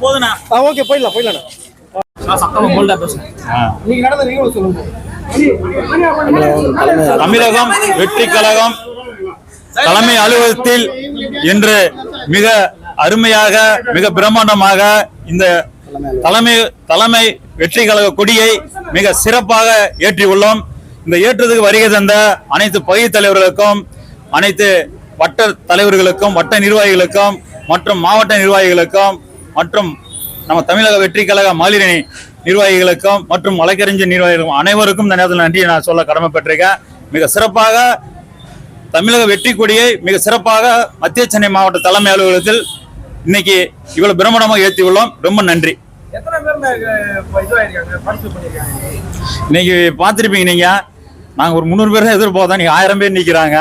போதுண்ணா. Okay போயிடலாம் போயிடலாம் தமிழகம் வெற்றி கழகம் தலைமை அலுவலகத்தில் இன்று மிக அருமையாக மிக பிரம்மாண்டமாக இந்த தலைமை தலைமை வெற்றி கழக கொடியை மிக சிறப்பாக ஏற்றியுள்ளோம். இந்த ஏற்றுறதுக்கு வருகை தந்த அனைத்து பகுதி தலைவர்களுக்கும் அனைத்து வட்ட தலைவர்களுக்கும் வட்ட நிர்வாகிகளுக்கும் மற்றும் மாவட்ட நிர்வாகிகளுக்கும் மற்றும் நம்ம தமிழக வெற்றி கழக மகளிரணி நிர்வாகிகளுக்கும் மற்றும் வழக்கறிஞர் நிர்வாகிகளுக்கும் அனைவருக்கும் இந்த நேரத்தில் நன்றி நான் சொல்ல கடமைப்பட்டிருக்கேன். மிக சிறப்பாக தமிழக வெற்றி கொடியை மிக சிறப்பாக மத்திய சென்னை மாவட்ட தலைமை அலுவலகத்தில் இன்னைக்கு இவ்வளவு பிரம்மாண்டமாக ஏற்றி உள்ளோம். ரொம்ப நன்றி. இன்னைக்கு பார்த்துருப்பீங்க நீங்க. நாங்க ஒரு முந்நூறு பேர் தான் எதிர்பார்த்தோம். நீங்க ஆயிரம் பேர் நிக்கிறாங்க.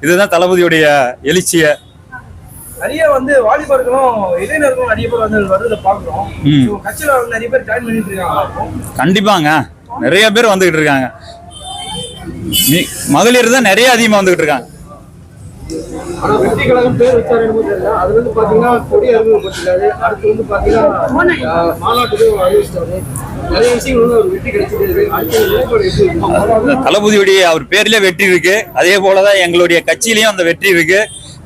இதுதான் தளபதியுடைய எழுச்சியை. நிறைய வந்து வாலிபர்களும் இளைஞர்களும் நிறைய பேர் வந்து வருவதை பாக்குறோம் ம். இவங்க கட்சியில வந்து நிறைய பேர் ஜாயின் பண்ணிட்டு இருக்காங்க. கண்டிப்பாங்க. நிறைய பேர் வந்துகிட்டு இருக்காங்க. மி- மகளிர் தான் நிறைய அதிகமா வந்துகிட்டு இருக்காங்க. மாநாட்டுக்கு தளபதியுடைய அவர் பேர்லயே வெற்றி இருக்கு. அதே போலதான் எங்களுடைய கட்சியிலயும் அந்த வெற்றி இருக்கு.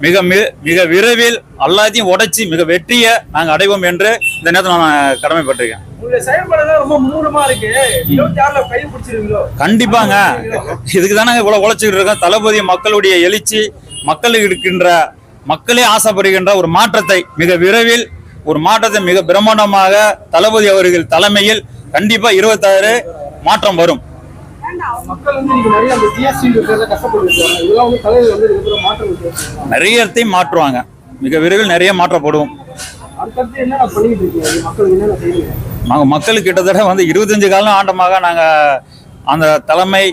மிக மிக விரைவில் எல்லாத்தையும் உடைச்சி மிக வெற்றியை நாங்க அடைவோம் என்று இந்த நேரத்தில் நான் கடமைப்பட்டிருக்கேன். கண்டிப்பாங்க. இதுக்கு தானே இவ்வளவு உழைச்சிக்கிட்டு இருக்கோம். தளபதி மக்களுடைய எழுச்சி மக்களுக்கு இருக்கின்ற மக்களே ஆசைப்படுகின்ற ஒரு மாற்றத்தை மிக விரைவில் ஒரு மாற்றத்தை மிக பிரம்மாண்டமாக தளபதி அவர்கள் தலைமையில் கண்டிப்பா இருபத்தாறு மாற்றம் வரும். மக்கள் நிறைய இடத்தையும் மாற்றுவாங்க. மிக விரைவில் நிறைய மாற்றப்படுவோம் நாங்கள் மக்களுக்கு கிட்டத்தட்ட வந்து இருபத்தஞ்சு காலம் ஆண்டமாக நாங்கள் அந்த தலைமை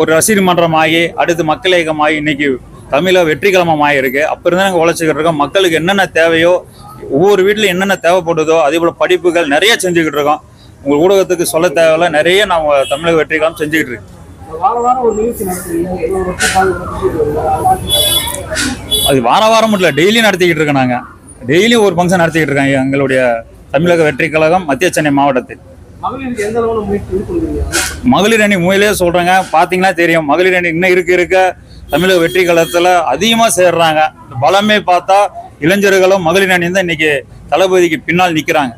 ஒரு ரசிகர் மன்றம் ஆகி அடுத்து மக்கள் இயக்கமாகி இன்னைக்கு தமிழக வெற்றிக்கிழமமாக இருக்கு. அப்போ இருந்து நாங்கள் உழைச்சிக்கிட்டு இருக்கோம். மக்களுக்கு என்னென்ன தேவையோ ஒவ்வொரு வீட்டில் என்னென்ன தேவைப்படுதோ அதே போல் படிப்புகள் நிறைய செஞ்சுக்கிட்டு இருக்கோம். உங்கள் ஊடகத்துக்கு சொல்ல தேவையில்ல. நிறைய நாங்கள் தமிழக வெற்றிகளும் செஞ்சுக்கிட்டு இருக்கோம் அது வார வாரம் இல்லை டெய்லியும் நடத்திக்கிட்டு இருக்கோம் நாங்கள் டெய்லி ஒரு ஃபங்க்ஷன் நடத்திக்கிட்டு இருக்காங்க எங்களுடைய தமிழக வெற்றி கழகம் மத்திய சென்னை மாவட்டத்தில். மகளிர் அணி உண்மையிலேயே சொல்கிறேங்க பார்த்தீங்கன்னா தெரியும். மகளிர் அணி இன்னும் இருக்க இருக்க. தமிழக வெற்றி கழகத்தில் அதிகமாக சேர்றாங்க. பலமே பார்த்தா இளைஞர்களும் மகளிர் அணி தான் இன்னைக்கு தளபதிக்கு பின்னால் நிற்கிறாங்க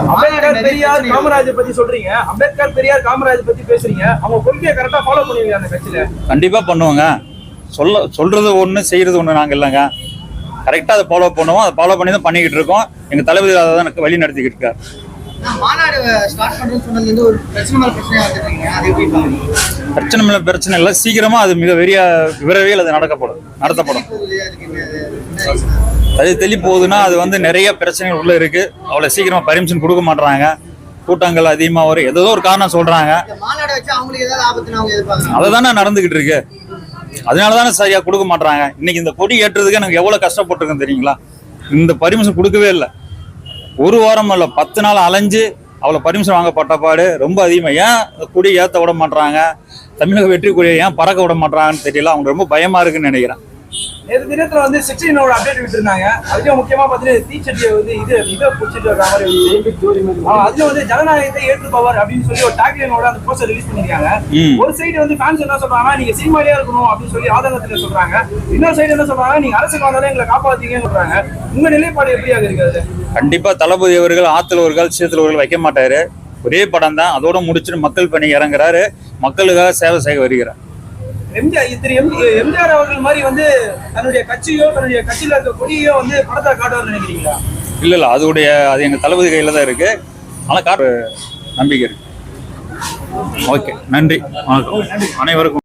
அம்பேத்கர் பெரியார் காமராஜர் பத்தி சொல்றீங்க. அம்பேத்கர் பெரியார் காமராஜர் பத்தி பேசுறீங்க. அவங்க கொள்கையை கரெக்டா ஃபாலோ பண்ணுவீங்க அந்த கட்சியில கண்டிப்பா பண்ணுவோங்க. சொல்ல சொல்றது ஒண்ணு செய்யறது ஒண்ணு நாங்க இல்லைங்க. கரெக்டா அதை ஃபாலோ பண்ணுவோம். அதை ஃபாலோ பண்ணி தான் பண்ணிக்கிட்டு இருக்கோம். எங்க தளபதி அதை தான் எனக்கு வழி நடத்திக்கிட்டு இருக்காரு. நான் மாநாடு ஸ்டார்ட் பண்றேன்னு சொன்னதுல இருந்து ஒரு பிரச்சனை மேல பிரச்சனை இல்லை பிரச்சனை இல்லை. சீக்கிரமா அது மிக வெறிய விரைவில் அது நடக்கப்படும். நடத்தப்படும். போகுது, அதுக்கு அது தெளி போகுதுன்னா அது வந்து நிறைய பிரச்சனைகள் உள்ள இருக்கு. அவ்வளவு சீக்கிரமா பர்மிஷன் கொடுக்க மாட்றாங்க. கூட்டங்கள் அதிகமா வரும். ஏதோ ஒரு காரணம் சொல்றாங்க. இந்த அதை தானே நடந்துகிட்டு இருக்கு. அதனால தானே சரியா கொடுக்க மாட்றாங்க. இன்னைக்கு இந்த கொடி ஏற்றுறதுக்கு எனக்கு எவ்வளவு கஷ்டப்பட்டிருக்கேன் தெரியுங்களா? இந்த பர்மிஷன் கொடுக்கவே இல்லை. ஒரு வாரம் இல்ல பத்து நாள் அலைஞ்சு அவ்வளோ பர்மிஷன் வாங்கப்பட்ட பாடு ரொம்ப அதிகமாக ஏன் இந்த கொடி ஏற்ற விட மாட்டுறாங்க தமிழக வெற்றி கொடியை ஏன் பறக்க விட மாட்டுறாங்கன்னு தெரியல. அவங்க ரொம்ப பயமா இருக்குன்னு நினைக்கிறேன். நேற்று தினத்துல வந்து சிக்ஸ்டீனோட அப்டேட் விட்டுருந்தாங்க. அதுலயும் முக்கியமா பாத்தீங்கன்னா தீச்சட்டியை வந்து இது இதை பிடிச்சிட்டு இருக்க மாதிரி அதுல வந்து ஜனநாயகத்தை ஏற்றுப்பவர் அப்படின்னு சொல்லி ஒரு டாக்லைனோட அந்த போஸ்டர் ரிலீஸ் பண்ணிருக்காங்க. ஒரு சைடு வந்து ஃபேன்ஸ் என்ன சொல்றாங்க நீங்க சினிமாலே இருக்கணும் அப்படின்னு சொல்லி ஆதங்கத்துல சொல்றாங்க. இன்னொரு சைடு என்ன சொல்றாங்க நீங்க அரசுக்கு வந்தாலும் எங்களை காப்பாத்தீங்கன்னு சொல்றாங்க. உங்க நிலைப்பாடு எப்படியாக இருக்கிறது கண்டிப்பா தளபதி அவர்கள் ஆத்துலவர்கள் சேத்துலவர்கள் வைக்க மாட்டாரு. ஒரே படம் தான் அதோட முடிச்சுட்டு மக்கள் பணி இறங்குறாரு. மக்களுக்காக சேவை செய்ய வருகிறார். எம்ஜிஆர் திரு எம் எம்ஜிஆர் அவர்கள் மாதிரி வந்து தன்னுடைய கட்சியோ தன்னுடைய கட்சியில இருக்க கொடியோ வந்து படத்தை காட்டுவார் நினைக்கிறீங்களா? இல்ல இல்ல. அதோடைய அது எங்க தளபதி கையில தான் இருக்கு. ஆனா காட்டு நம்பிக்கை இருக்கு. ஓகே. நன்றி. வணக்கம். அனைவருக்கும்